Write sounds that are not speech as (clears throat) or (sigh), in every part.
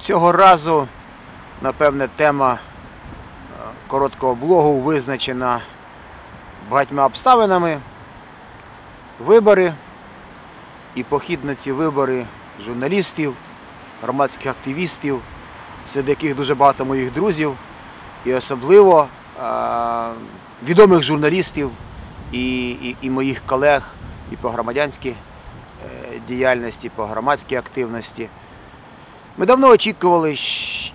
Цього разу, напевне, тема е, короткого блогу визначена багатьма обставинами. Вибори і похід на ці вибори журналістів, громадських активістів, серед яких дуже багато моїх друзів, і особливо е, відомих журналістів і, і, і моїх колег і по громадянській е, діяльності, по громадській активності. Ми давно очікували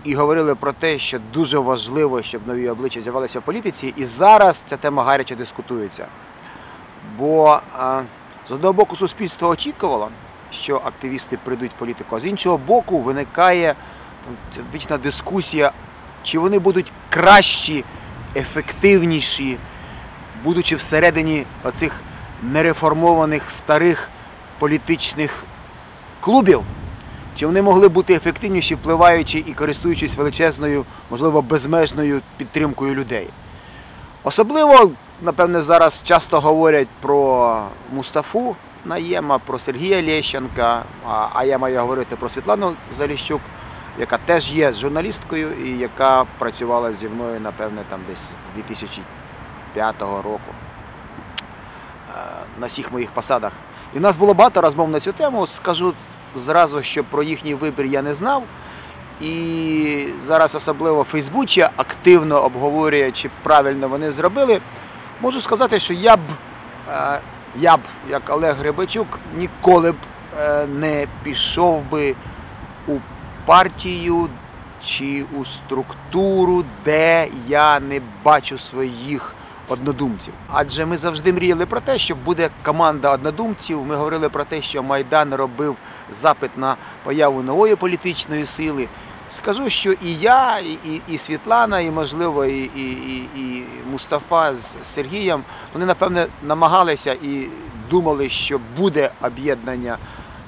і говорили про те, що дуже важливо, щоб нові обличчя з'явилися в політиці, і зараз ця тема гаряче дискутується. Бо з одного боку суспільство очікувало, що активісти прийдуть в політику, а з іншого боку виникає там, вічна дискусія, чи вони будуть кращі, ефективніші, будучи всередині оцих нереформованих старих політичних клубів. Чи вони могли бути ефективніші, впливаючи і користуючись величезною, можливо, безмежною підтримкою людей? Особливо, напевне, зараз часто говорять про Мустафу Наєма, про Сергія Лещенка, а- а я маю говорити про Світлану Заліщук, яка теж є журналісткою і яка працювала зі мною, напевне, там десь з 2005 року е, на всіх моїх посадах. І в нас було багато розмов на цю тему. Скажу зразу, що про їхній вибір я не знав. І зараз особливо в Фейсбуці активно обговорює, чи правильно вони зробили. Можу сказати, що я б, е, я б, як Олег Гребачук, ніколи б е, не пішов би у партію чи у структуру, де я не бачу своїх однодумців. Адже ми завжди мріяли про те, що буде команда однодумців. Ми говорили про те, що Майдан робив запит на появу нової політичної сили. Скажу, що і я, і, і, і Світлана, і можливо, і, і, і, Мустафа з Сергієм, вони напевне намагалися і думали, що буде об'єднання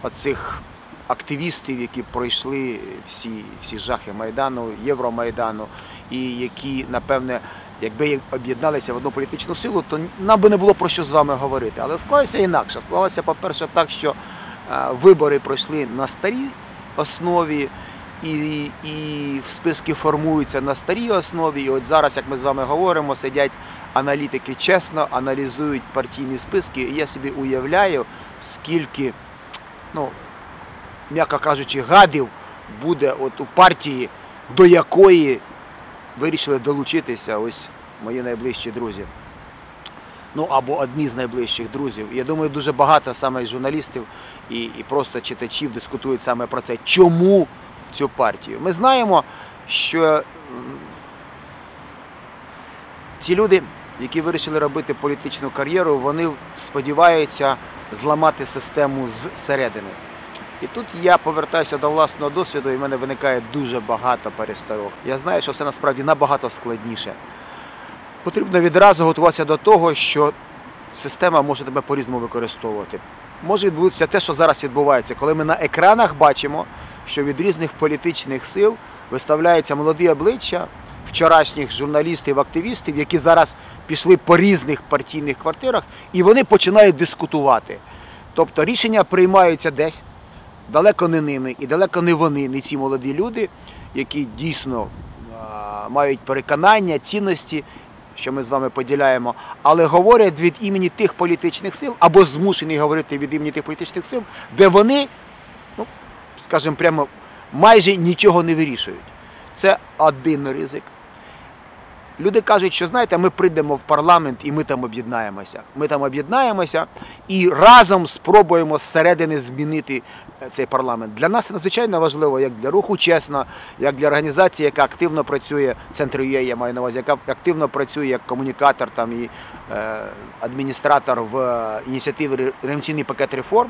оцих активістів, які пройшли всі, всі жахи Майдану, Євромайдану, і які, напевне, якби об'єдналися в одну політичну силу, то нам би не було про що з вами говорити. Але склалося інакше. Склалося, по-перше, так, що е, вибори пройшли на старій основі. І, і списки формуються на старій основі. І от зараз, як ми з вами говоримо, сидять аналітики чесно, аналізують партійні списки. І я собі уявляю, скільки, ну, м'яко кажучи, гадів буде от у партії, до якої вирішили долучитися ось мої найближчі друзі. Ну або одні з найближчих друзів. Я думаю, дуже багато саме журналістів і, і просто читачів дискутують саме про це. Чому в цю партію? Ми знаємо, що ці люди, які вирішили робити політичну кар'єру, вони сподіваються зламати систему зсередини. І тут я повертаюся до власного досвіду, і в мене виникає дуже багато пересторог. Я знаю, що це насправді набагато складніше. Потрібно відразу готуватися до того, що система може тебе по-різному використовувати. Може відбутися те, що зараз відбувається, коли ми на екранах бачимо, що від різних політичних сил виставляються молоді обличчя вчорашніх журналістів, активістів, які зараз пішли по різних партійних квартирах, і вони починають дискутувати. Тобто рішення приймаються десь, далеко не ними, і далеко не вони, не ці молоді люди, які дійсно а, мають переконання, цінності, що ми з вами поділяємо, але говорять від імені тих політичних сил або змушені говорити від імені тих політичних сил, де вони, ну, скажімо прямо, майже нічого не вирішують. Це один ризик. Люди кажуть, що знаєте, ми прийдемо в парламент і ми там об'єднаємося. Ми там об'єднаємося і разом спробуємо зсередини змінити е, цей парламент. Для нас це надзвичайно важливо, як для руху чесно, як для організації, яка активно працює, центр ЮЄ, я маю на увазі, яка активно працює як комунікатор там і е, адміністратор в е, ініціативі реформаційний пакет реформ.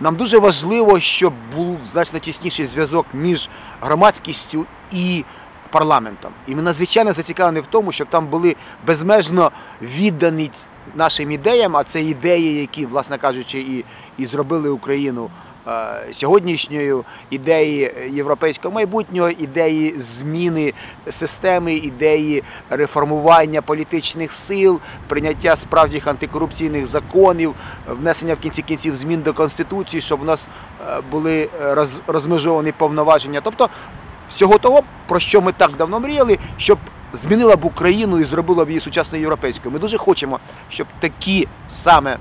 Нам дуже важливо, щоб був значно тісніший зв'язок між громадськістю і парламентом. І ми надзвичайно зацікавлені в тому, щоб там були безмежно віддані нашим ідеям, а це ідеї, які, власне кажучи, і, і зробили Україну е, сьогоднішньою, ідеї європейського майбутнього, ідеї зміни системи, ідеї реформування політичних сил, прийняття справжніх антикорупційних законів, внесення в кінці кінців змін до Конституції, щоб в нас е, були е, роз, розмежовані повноваження. Тобто всього того, про що ми так давно мріяли, щоб змінила б Україну і зробила б її сучасною європейською. Ми дуже хочемо, щоб такі саме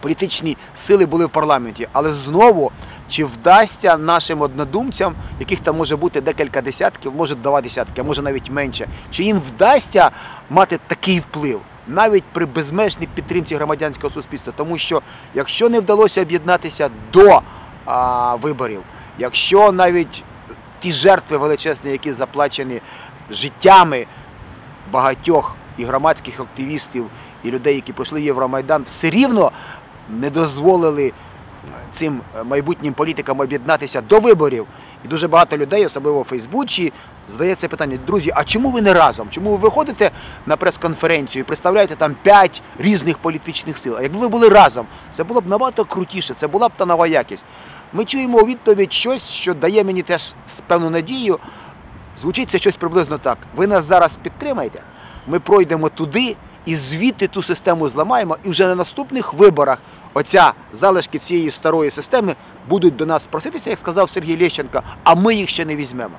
політичні сили були в парламенті. Але знову, чи вдасться нашим однодумцям, яких там може бути декілька десятків, може два десятки, а може навіть менше, чи їм вдасться мати такий вплив? Навіть при безмежній підтримці громадянського суспільства, тому що якщо не вдалося об'єднатися до а, виборів, якщо навіть ті жертви величезні, які заплачені життями багатьох і громадських активістів, і людей, які пройшли Євромайдан, все рівно не дозволили цим майбутнім політикам об'єднатися до виборів. І дуже багато людей, особливо в Фейсбуці, задається питання, друзі, а чому ви не разом? Чому ви виходите на прес-конференцію і представляєте там п'ять різних політичних сил? А якби ви були разом, це було б набагато крутіше, це була б та нова якість. Ми чуємо у відповідь щось, що дає мені теж певну надію. Звучить це щось приблизно так. Ви нас зараз підтримаєте, ми пройдемо туди і звідти ту систему зламаємо, і вже на наступних виборах оця залишки цієї старої системи будуть до нас проситися, як сказав Сергій Лещенко, а ми їх ще не візьмемо.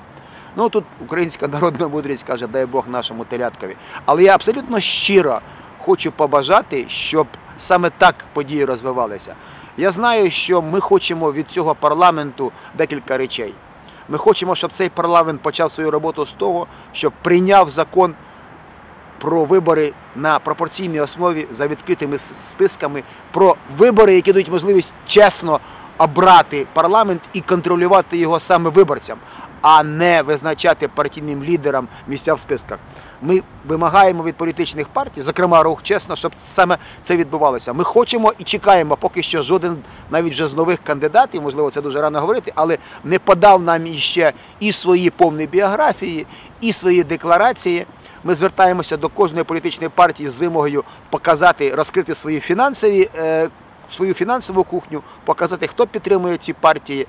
Ну тут українська народна мудрість каже, дай Бог нашому теляткові. Але я абсолютно щиро хочу побажати, щоб саме так події розвивалися. Я знаю, що ми хочемо від цього парламенту декілька речей. Ми хочемо, щоб цей парламент почав свою роботу з того, щоб прийняв закон про вибори на пропорційній основі за відкритими списками, про вибори, які дають можливість чесно обрати парламент і контролювати його саме виборцям, а не визначати партійним лідерам місця в списках. Ми вимагаємо від політичних партій, зокрема рух чесно, щоб саме це відбувалося. Ми хочемо і чекаємо, поки що жоден навіть вже з нових кандидатів, можливо, це дуже рано говорити, але не подав нам іще і свої повні біографії, і свої декларації. Ми звертаємося до кожної політичної партії з вимогою показати, розкрити свої фінансові, е, свою фінансову кухню, показати, хто підтримує ці партії.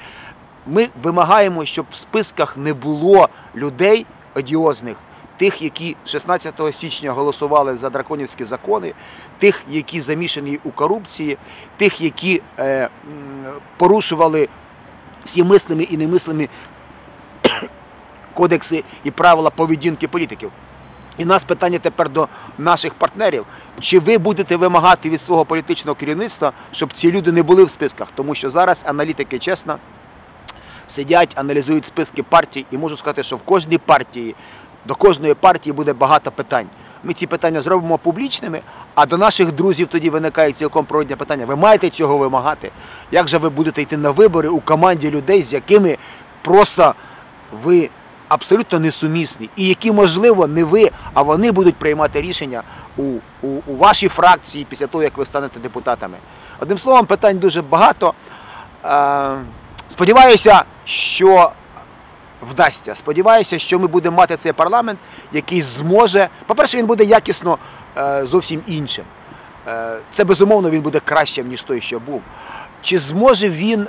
Ми вимагаємо, щоб в списках не було людей одіозних, тих, які 16 січня голосували за драконівські закони, тих, які замішані у корупції, тих, які е, порушували всі мислими і немислими (coughs) кодекси і правила поведінки політиків. І нас питання тепер до наших партнерів: чи ви будете вимагати від свого політичного керівництва, щоб ці люди не були в списках? Тому що зараз аналітики чесно сидять, аналізують списки партій, і можу сказати, що в кожній партії, до кожної партії буде багато питань. Ми ці питання зробимо публічними, а до наших друзів тоді виникає цілком природне питання. Ви маєте цього вимагати? Як же ви будете йти на вибори у команді людей, з якими просто ви абсолютно несумісні, і які, можливо, не ви, а вони будуть приймати рішення у, у, у вашій фракції після того, як ви станете депутатами. Одним словом, питань дуже багато. Е, сподіваюся, що вдасться. Сподіваюся, що ми будемо мати цей парламент, який зможе. По-перше, він буде якісно е, зовсім іншим. Е, це безумовно він буде кращим, ніж той, що був. Чи зможе він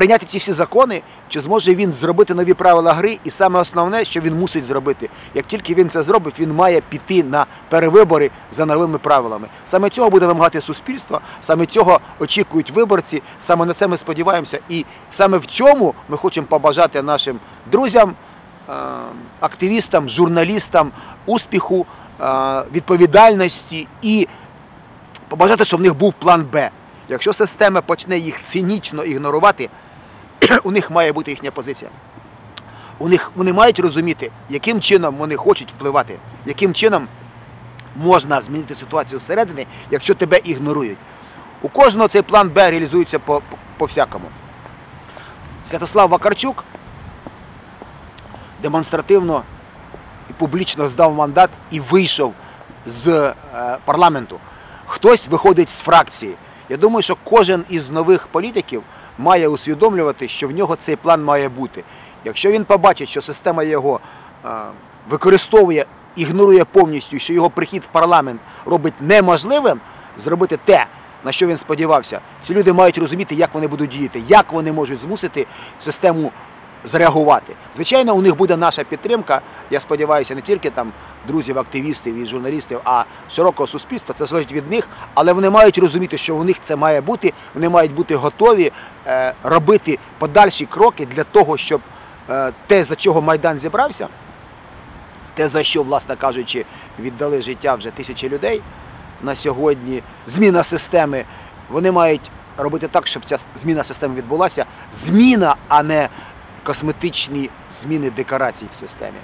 прийняти ці всі закони, чи зможе він зробити нові правила гри, і саме основне, що він мусить зробити, як тільки він це зробить, він має піти на перевибори за новими правилами. Саме цього буде вимагати суспільство, саме цього очікують виборці. Саме на це ми сподіваємося, і саме в цьому ми хочемо побажати нашим друзям, е, активістам, журналістам успіху, е, відповідальності і побажати, щоб в них був план Б. Якщо система почне їх цинічно ігнорувати, (clears throat) у них має бути їхня позиція. У них Вони мають розуміти, яким чином вони хочуть впливати, яким чином можна змінити ситуацію зсередини, якщо тебе ігнорують. У кожного цей план Б реалізується по, по, по всякому. Святослав Вакарчук демонстративно і публічно здав мандат і вийшов з е, парламенту. Хтось виходить з фракції. Я думаю, що кожен із нових політиків має усвідомлювати, що в нього цей план має бути. Якщо він побачить, що система його використовує, ігнорує повністю, що його прихід в парламент робить неможливим зробити те, на що він сподівався, ці люди мають розуміти, як вони будуть діяти, як вони можуть змусити систему зреагувати. Звичайно, у них буде наша підтримка. Я сподіваюся, не тільки там друзів, активістів і журналістів, а широкого суспільства. Це залежить від них, але вони мають розуміти, що у них це має бути. Вони мають бути готові е, робити подальші кроки для того, щоб е, те, за чого Майдан зібрався, те, за що, власне кажучи, віддали життя вже тисячі людей на сьогодні, зміна системи, вони мають робити так, щоб ця зміна системи відбулася. Зміна, а не косметичні зміни декорацій в системі.